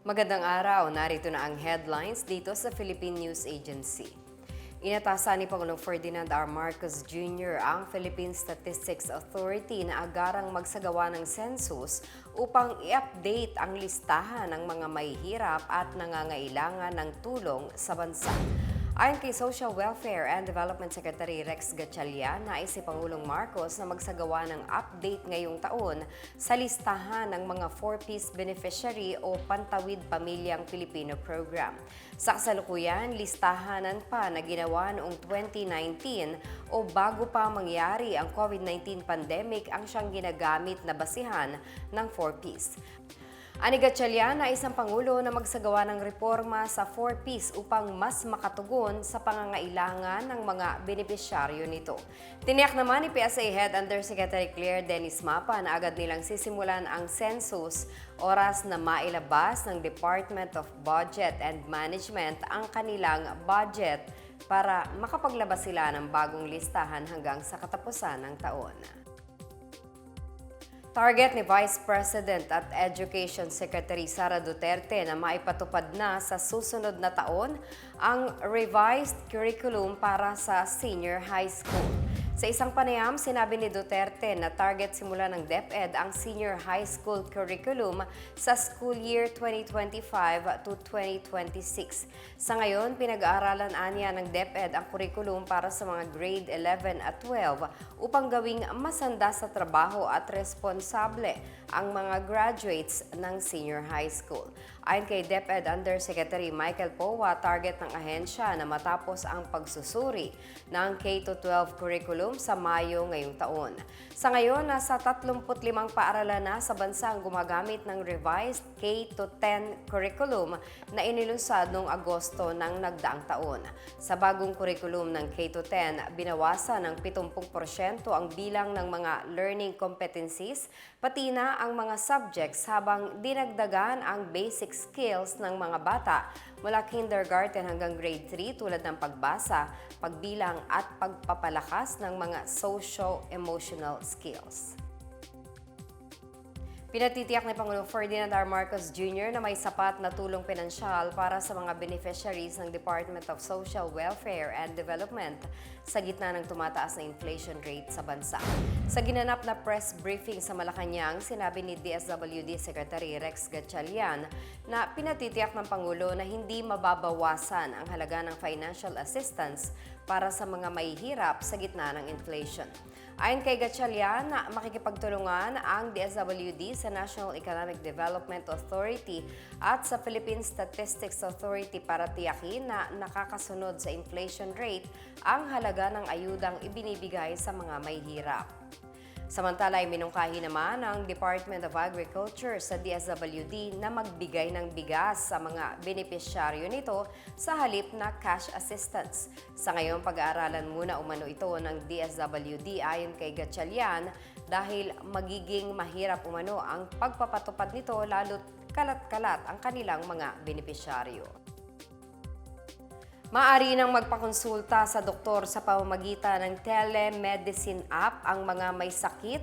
Magandang araw, narito na ang headlines dito sa Philippine News Agency. Inatasan ni Pangulong Ferdinand R. Marcos Jr. ang Philippine Statistics Authority na agarang magsagawa ng census upang i-update ang listahan ng mga mahihirap at nangangailangan ng tulong sa bansa. Ayon kay Social Welfare and Development Secretary Rex Gatchalian, nais si Pangulong Marcos na magsagawa ng update ngayong taon sa listahan ng mga 4-piece beneficiary o Pantawid Pamilyang Pilipino Program. Sa kasalukuyan, listahanan pa na ginawa noong 2019 o bago pa mangyari ang COVID-19 pandemic ang siyang ginagamit na basihan ng 4-piece. Ani Gatchalian na isang Pangulo na magsagawa ng reforma sa 4Ps upang mas makatugon sa pangangailangan ng mga benepisyaryo nito. Tiniyak naman ni PSA Head Undersecretary Claire Dennis Mapa na agad nilang sisimulan ang census oras na mailabas ng Department of Budget and Management ang kanilang budget para makapaglabas sila ng bagong listahan hanggang sa katapusan ng taon. Target ni Vice President at Education Secretary Sara Duterte na maipatupad na sa susunod na taon ang revised curriculum para sa senior high school. Sa isang panayam, sinabi ni Duterte na target simula ng DepEd ang senior high school curriculum sa school year 2025 to 2026. Sa ngayon, pinag-aaralan anya ng DepEd ang curriculum para sa mga grade 11 at 12 upang gawing masanda sa trabaho at responsable ang mga graduates ng senior high school. Ayon kay DepEd Undersecretary Michael Powa, target ng ahensya na matapos ang pagsusuri ng K-12 curriculum sa Mayo ngayong taon. Sa ngayon, nasa 35 paaralan na sa bansa ang gumagamit ng revised K-10 curriculum na inilusad noong Agosto ng nagdaang taon. Sa bagong curriculum ng K-10, binawasan ng 70% ang bilang ng mga learning competencies, pati na ang mga subjects habang dinagdagan ang basic skills ng mga bata mula kindergarten hanggang grade 3 tulad ng pagbasa, pagbilang at pagpapalakas ng mga socio-emotional skills. Pinatitiyak ni Pangulong Ferdinand R. Marcos Jr. na may sapat na tulong pinansyal para sa mga beneficiaries ng Department of Social Welfare and Development sa gitna ng tumataas na inflation rate sa bansa. Sa ginanap na press briefing sa Malacanang, sinabi ni DSWD Secretary Rex Gatchalian na pinatitiyak ng Pangulo na hindi mababawasan ang halaga ng financial assistance para sa mga mahihirap sa gitna ng inflation. Ayon kay Gatchalian, na makikipagtulungan ang DSWD sa National Economic Development Authority at sa Philippine Statistics Authority para tiyakin na nakakasunod sa inflation rate ang halaga ng ayudang ibinibigay sa mga mahihirap. Samantala ay minungkahi naman ng Department of Agriculture sa DSWD na magbigay ng bigas sa mga benepisyaryo nito sa halip na cash assistance. Sa ngayon, pag-aaralan muna umano ito ng DSWD ayon kay Gatchalian dahil magiging mahirap umano ang pagpapatupad nito lalo't kalat-kalat ang kanilang mga benepisyaryo. Maaari nang magpakonsulta sa doktor sa pamamagitan ng telemedicine app ang mga may sakit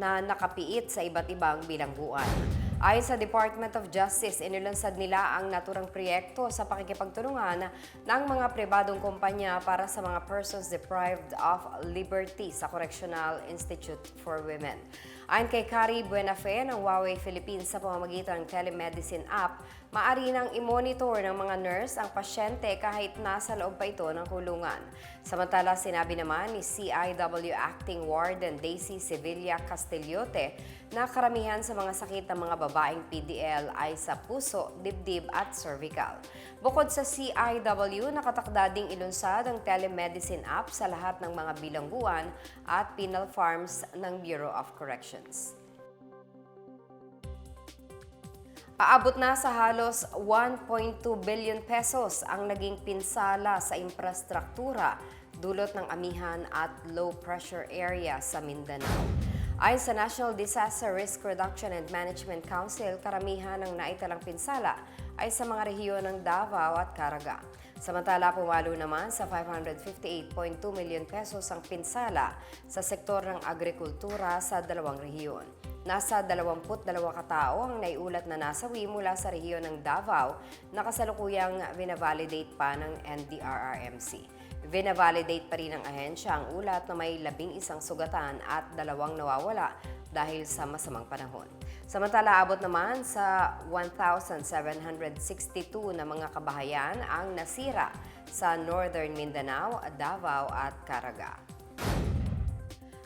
na nakapiit sa iba't ibang bilangguan. Ayon sa Department of Justice, inilunsad nila ang naturang proyekto sa pakikipagtulungan ng mga pribadong kumpanya para sa mga persons deprived of liberty sa Correctional Institute for Women. Ayon kay Kari Buenafe ng Huawei Philippines sa pamamagitan ng telemedicine app, Maari nang i-monitor ng mga nurse ang pasyente kahit nasa loob pa ito ng kulungan. Samantala, sinabi naman ni CIW Acting Warden Daisy Sevilla Castillote na karamihan sa mga sakit ng mga babaeng PDL ay sa puso, dibdib at cervical. Bukod sa CIW, nakatakda ding ilunsad ang telemedicine app sa lahat ng mga bilangguan at penal farms ng Bureau of Corrections. Aabot na sa halos 1.2 billion pesos ang naging pinsala sa infrastruktura dulot ng amihan at low pressure area sa Mindanao. Ayon sa National Disaster Risk Reduction and Management Council, karamihan ng naitalang pinsala ay sa mga rehiyon ng Davao at Caraga. Samantala, pumalo naman sa 558.2 million pesos ang pinsala sa sektor ng agrikultura sa dalawang rehiyon. Nasa 22 katao ang naiulat na nasawi mula sa rehiyon ng Davao na kasalukuyang vinavalidate pa ng NDRRMC. Vinavalidate pa rin ng ahensya ang ulat na may labing isang sugatan at dalawang nawawala dahil sa masamang panahon. Samantala, abot naman sa 1,762 na mga kabahayan ang nasira sa Northern Mindanao, Davao at Caraga.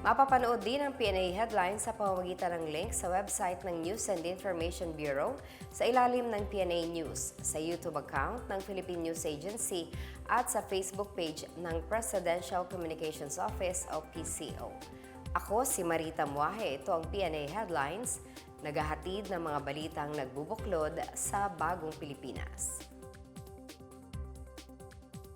Mapapanood din ang PNA Headlines sa pamamagitan ng link sa website ng News and Information Bureau sa ilalim ng PNA News, sa YouTube account ng Philippine News Agency at sa Facebook page ng Presidential Communications Office o PCO. Ako si Marita Muahe. Ito ang PNA Headlines, naghahatid ng mga balitang nagbubuklod sa bagong Pilipinas.